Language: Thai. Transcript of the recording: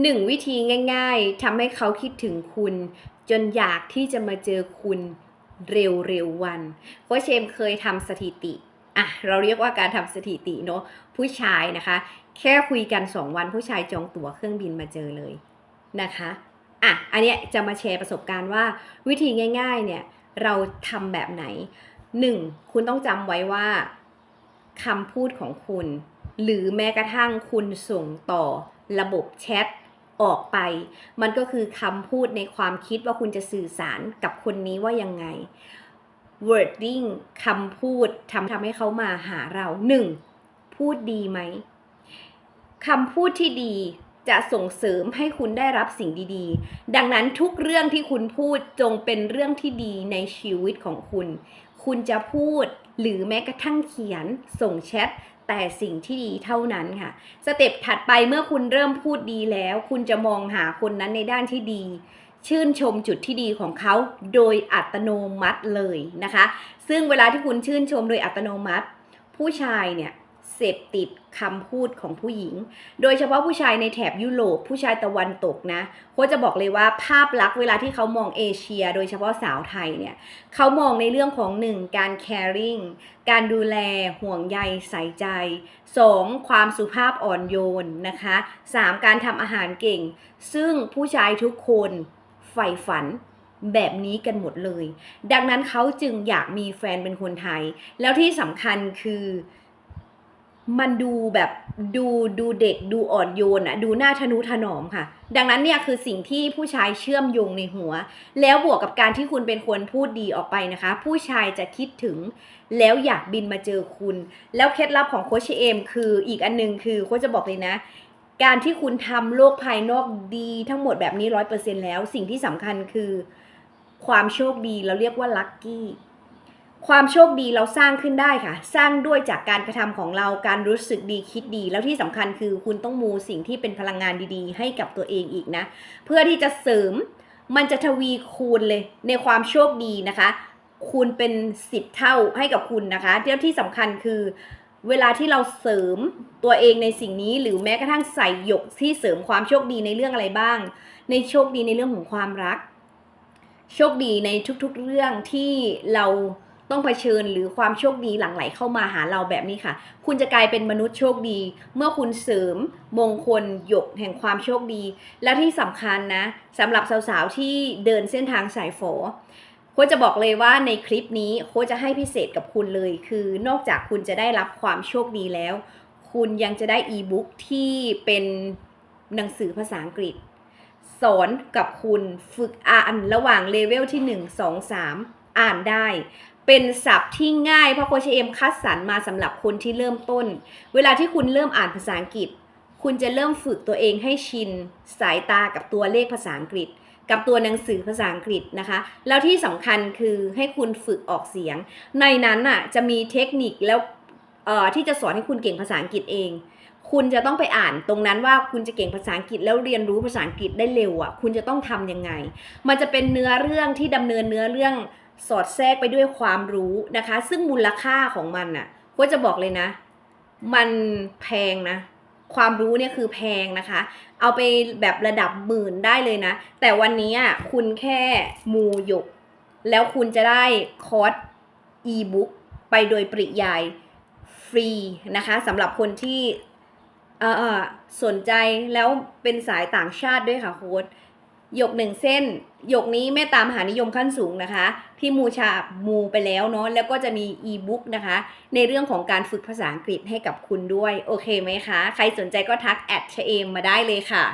หนึ่งวิธีง่ายๆทำให้เขาคิดถึงคุณ จนอยากที่จะมาเจอคุณเร็วๆวันโค้ชเชมเคยทำสถิติอะเราเรียกว่าการทำสถิติเนาะผู้ชายนะคะ แค่คุยกัน 2 วันผู้ชายจองตั๋วเครื่องบินมาเจอเลยนะคะอะอันเนี้ยจะมาแชร์ประสบการณ์ว่าวิธีง่าย ๆ เนี่ยเราทำแบบไหน 1. คุณต้องจำไว้ว่าคำพูดของคุณ หรือแม้กระทั่งคุณส่งต่อระบบแชท ออกไป มันก็คือคำพูดในความคิดว่าคุณจะสื่อสารกับคนนี้ว่ายังไง wording คำพูดทำทำให้เขามาหาเรา 1. พูดดีไหมคำพูดที่ดีจะส่งเสริมให้คุณได้รับสิ่งดีๆ ดังนั้นทุกเรื่องที่คุณพูดจงเป็นเรื่องที่ดีในชีวิตของคุณ คุณจะพูดหรือแม้กระทั่งเขียน ส่งแชท แต่สิ่งที่ดีเท่านั้นค่ะ สเต็ปถัดไปเมื่อคุณเริ่มพูดดีแล้ว คุณจะมองหาคนนั้นในด้านที่ดี ชื่นชมจุดที่ดีของเขาโดยอัตโนมัติเลยนะคะ ซึ่งเวลาที่คุณชื่นชมโดยอัตโนมัติ ผู้ชายเนี่ย เสพติดคำพูดของผู้หญิง โดยเฉพาะผู้ชายในแถบยุโรปผู้ชายตะวันตกนะโค้ชจะบอกเลยว่าภาพลักษณ์เวลาที่เขามองเอเชีย โดยเฉพาะสาวไทยเนี่ยเขามองในเรื่องของ 1. การ caring การดูแลห่วงใยใส่ใจ 2. ความสุภาพอ่อนโยนนะคะ 3. การทำอาหารเก่ง ซึ่งผู้ชายทุกคนใฝ่ฝันแบบนี้กันหมดเลย ดังนั้นเขาจึงอยากมีแฟนเป็นคนไทย แล้วที่สำคัญคือ มันดูแบบดูดูเด็กดูอ่อนโยนอะดูหน้าทนุถนอมค่ะ ดังนั้นเนี่ยคือสิ่งที่ผู้ชายเชื่อมโยงในหัว แล้วบวกกับการที่คุณเป็นคนพูดดีออกไปนะคะ ผู้ชายจะคิดถึงแล้วอยากบินมาเจอคุณ แล้วเคล็ดลับของโคชเอมคืออีกอันหนึงคือโคชจะบอกเลยนะ การที่คุณทำโลกภายนอกดีทั้งหมดแบบนี้ร้อยเปอร์เซ็นแล้ว สิ่งที่สำคัญคือความโชคดีเราเรียกว่าลัคกี้ ความโชคดีเราสร้างขึ้นได้ค่ะ สร้างด้วยจากการกระทำของเราการรู้สึกดีคิดดี แล้วที่สำคัญคือคุณต้องมูสิ่งที่เป็นพลังงานดีๆ ให้กับตัวเองอีกนะ เพื่อที่จะเสริมมันจะทวีคูณเลยในความโชคดีนะคะ คูณเป็นสิบเท่าให้กับคุณนะคะแล้วที่สำคัญคือเวลาที่เราเสริมตัวเองในสิ่งนี้ หรือแม้กระทั่งใส่หยกที่เสริมความโชคดีในเรื่องอะไรบ้าง ในโชคดีในเรื่องของความรัก โชคดีในทุกๆเรื่องที่เรา ต้องเผชิญหรือความโชคดีหลั่งไหลเข้ามาหาเราแบบนี้ค่ะ คุณจะกลายเป็นมนุษย์โชคดี เมื่อคุณเสริมมงคลหยกแห่งความโชคดี และที่สำคัญนะสำหรับสาวๆที่เดินเส้นทางสายฝอโค้ชจะบอกเลยว่าในคลิปนี้โค้ชจะให้พิเศษกับคุณเลย คือนอกจากคุณจะได้รับความโชคดีแล้ว คุณยังจะได้อีบุ๊กที่เป็นหนังสือภาษาอังกฤษ สอนกับคุณฝึกอ่านระหว่างเลเวลที่ 1 2 3 อ่านได้ เป็นศัพท์ที่ง่ายเพราะโคชเอมคัดสรรมาสำหรับคนที่เริ่มต้น เวลาที่คุณเริ่มอ่านภาษาอังกฤษ คุณจะเริ่มฝึกตัวเองให้ชิน สายตากับตัวเลขภาษาอังกฤษ กับตัวหนังสือภาษาอังกฤษนะคะ แล้วที่สำคัญคือให้คุณฝึกออกเสียง ในนั้นน่ะจะมีเทคนิคแล้วเอ่อที่จะสอนให้คุณเก่งภาษาอังกฤษเองคุณจะต้องไปอ่านตรงนั้นว่าคุณจะเก่งภาษาอังกฤษแล้วเรียนรู้ภาษาอังกฤษได้เร็วอะ คุณจะต้องทำยังไง มันจะเป็นเนื้อเรื่องที่ดำเนินเนื้อเรื่อง สอดแทรกไปด้วยความรู้นะคะ ซึ่งมูลค่าของมันอะก็จะบอกเลยนะ มันแพงนะ ความรู้เนี่ยคือแพงนะคะ เอาไปแบบระดับหมื่นได้เลยนะ แต่วันนี้อะคุณแค่มูหยก แล้วคุณจะได้คอร์สอีบุ๊กไปโดยปริยายฟรีนะคะสำหรับคนที่เออสนใจแล้วเป็นสายต่างชาติด้วยค่ะโค้ด หยกหนึ่งเส้นหยกนี้แม่ตามหานิยมขั้นสูงนะคะ ที่มูชามูไปแล้วเนาะแล้วก็จะมีอีบุ๊กนะคะ ในเรื่องของการฝึกภาษาอังกฤษให้กับคุณด้วย โอเคไหมคะ ใครสนใจก็ทักแอดเชเอมมาได้เลยค่ะ